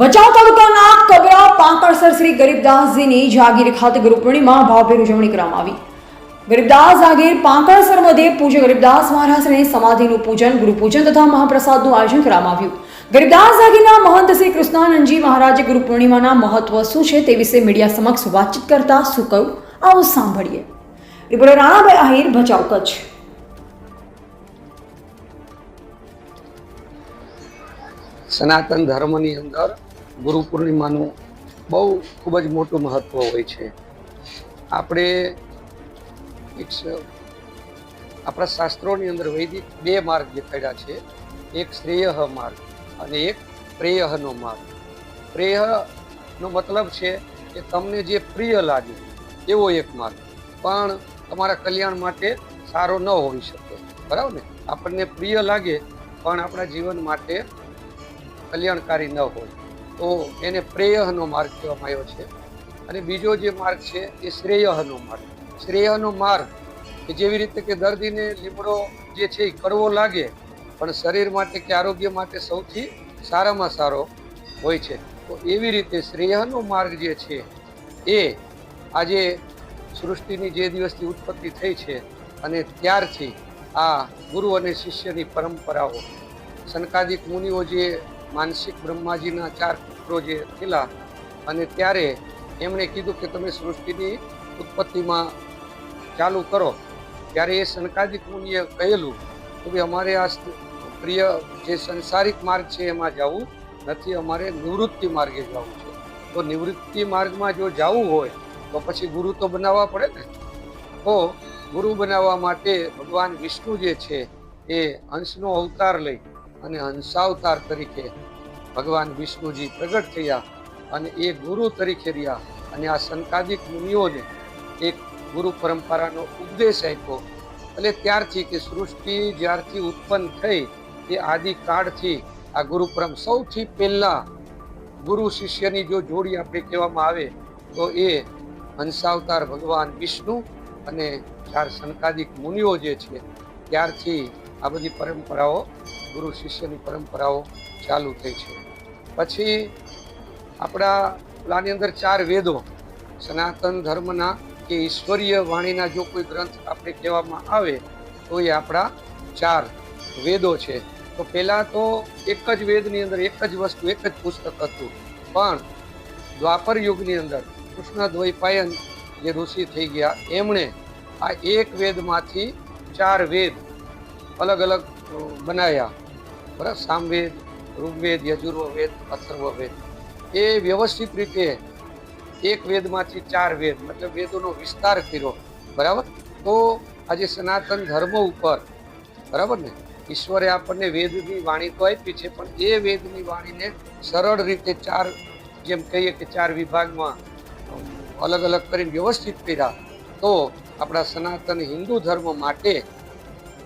ભચાઉ તાલુકાના કબરા પાંકણસર શ્રી ગરીબદાસજીની જાગીર ખાતે ગુરુપૂર્ણિમા ભાવભેર ઉજવણી કરવામાં આવી. ગરીબદાસ જાગીર પાંકણસર મધ્યે પૂજ્ય ગરીબદાસ મહારાજને સમાધિનું પૂજન, ગુરુપૂજન તથા મહાપ્રસાદનું આયોજન કરવામાં આવ્યું. ગરીબદાસ જાગીરના મહંત શ્રી કૃષ્ણાનંદજી મહારાજે ગુરુપૂર્ણિમાના મહત્વ શું છે તે વિશે મીડિયા સમક્ષ વાતચીત કરતા શું કહ્યું, આવો સાંભળીએ. રિપોર્ટર રાણાભાઈ આહિર, ભચાઉ કચ્છ. સનાતન ધર્મની અંદર ગુરુ પૂર્ણિમાનું બહુ ખૂબ જ મોટું મહત્વ હોય છે. આપણે એક આપણા શાસ્ત્રોની અંદર વૈદિક બે માર્ગ દેખાડ્યા છે. એક શ્રેય માર્ગ અને એક પ્રેયહનો માર્ગ. પ્રેયનો મતલબ છે કે તમને જે પ્રિય લાગે એવો એક માર્ગ. પણ તમારા કલ્યાણ માટે સારો ન હોઈ શકે. બરાબર ને? આપણને પ્રિય લાગે પણ આપણા જીવન માટે કલ્યાણકારી ન હોય, તો એને પ્રેયહનો માર્ગ કહેવામાં આવ્યો છે. અને બીજો જે માર્ગ છે એ શ્રેયહનો માર્ગ. શ્રેયહનો માર્ગ કે જેવી રીતે કે દર્દીને લીમડો જે છે એ કરવો લાગે, પણ શરીર માટે કે આરોગ્ય માટે સૌથી સારામાં સારો હોય છે. તો એવી રીતે શ્રેયહનો માર્ગ જે છે એ આજે સૃષ્ટિની જે દિવસથી ઉત્પત્તિ થઈ છે અને ત્યારથી આ ગુરુ અને શિષ્યની પરંપરાઓ સનકાદિક મુનિઓ જે માનસિક બ્રહ્માજીના ચાર પુત્રો જે થયેલા અને ત્યારે એમણે કીધું કે તમે સૃષ્ટિની ઉત્પત્તિમાં ચાલુ કરો. ત્યારે એ સનકાદિક મુનિએ કહેલું કે ભાઈ અમારે આ પ્રિય જે સંસારિક માર્ગ છે એમાં જવું નથી, અમારે નિવૃત્તિ માર્ગે જવું છે. તો નિવૃત્તિ માર્ગમાં જો જવું હોય તો પછી ગુરુ તો બનાવવા પડે ને? તો ગુરુ બનાવવા માટે ભગવાન વિષ્ણુ જે છે એ હંસનો અવતાર લઈ અને હંસાવતાર તરીકે ભગવાન વિષ્ણુજી પ્રગટ થયા અને એ ગુરુ તરીકે રહ્યા. અને આ સંકાદિક મુનિઓને એક ગુરુ પરંપરાનો ઉપદેશ આપ્યો. એટલે ત્યારથી કે સૃષ્ટિ જ્યારથી ઉત્પન્ન થઈ એ આદિકાળથી આ ગુરુ પરમ સૌથી પહેલાં ગુરુ શિષ્યની જો જોડી આપણે કહેવામાં આવે, તો એ હંસાવતાર ભગવાન વિષ્ણુ અને ચાર સંકાદિક મુનિઓ જે છે, ત્યારથી આ બધી પરંપરાઓ, ગુરુ શિષ્યની પરંપરાઓ ચાલુ થઈ છે. પછી આપણા પેલાની અંદર ચાર વેદો, સનાતન ધર્મના કે ઈશ્વરીય વાણીના જો કોઈ ગ્રંથ આપણે કહેવામાં આવે, તો એ આપણા ચાર વેદો છે. તો પહેલાં તો એક જ વેદની અંદર એક જ વસ્તુ, એક જ પુસ્તક હતું. પણ દ્વાપર યુગની અંદર કૃષ્ણ દ્વૈપાયન જે ઋષિ થઈ ગયા, એમણે આ એક વેદમાંથી ચાર વેદ અલગ અલગ બનાવ્યા. બરાબર? સામવેદ, ઋગ્વેદ, યજુર્વવેદ, અથર્વવેદ. એ વ્યવસ્થિત રીતે એક વેદમાંથી ચાર વેદ, મતલબ વેદોનો વિસ્તાર કર્યો. બરાબર? તો આજે સનાતન ધર્મ ઉપર, બરાબર ને? ઈશ્વરે આપણને વેદની વાણી તો આપી છે, પણ એ વેદની વાણીને સરળ રીતે ચાર, જેમ કહીએ કે ચાર વિભાગમાં અલગ અલગ કરીને વ્યવસ્થિત કર્યા. તો આપણા સનાતન હિન્દુ ધર્મ માટે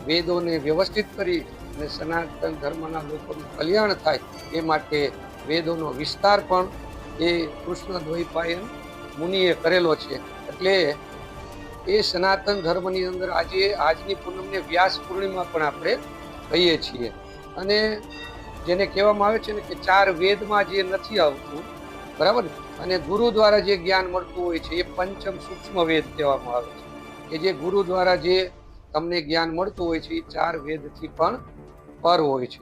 વેદોને વ્યવસ્થિત કરી અને સનાતન ધર્મના લોકોનું કલ્યાણ થાય એ માટે વેદોનો વિસ્તાર પણ એ કૃષ્ણ દ્વૈપાયન મુનિએ કરેલો છે. એટલે એ સનાતન ધર્મની અંદર આજે આજની પૂનમને વ્યાસ પૂર્ણિમા પણ આપણે કહીએ છીએ. અને જેને કહેવામાં આવે છે ને કે ચાર વેદમાં જે નથી આવતું, બરાબર અને ગુરુ દ્વારા જે જ્ઞાન મળતું હોય છે, એ પંચમ સૂક્ષ્મ વેદ કહેવામાં આવે છે. કે જે ગુરુ દ્વારા જે તમને જ્ઞાન મળતું હોય છે એ ચાર વેદથી પણ પર હોય છે.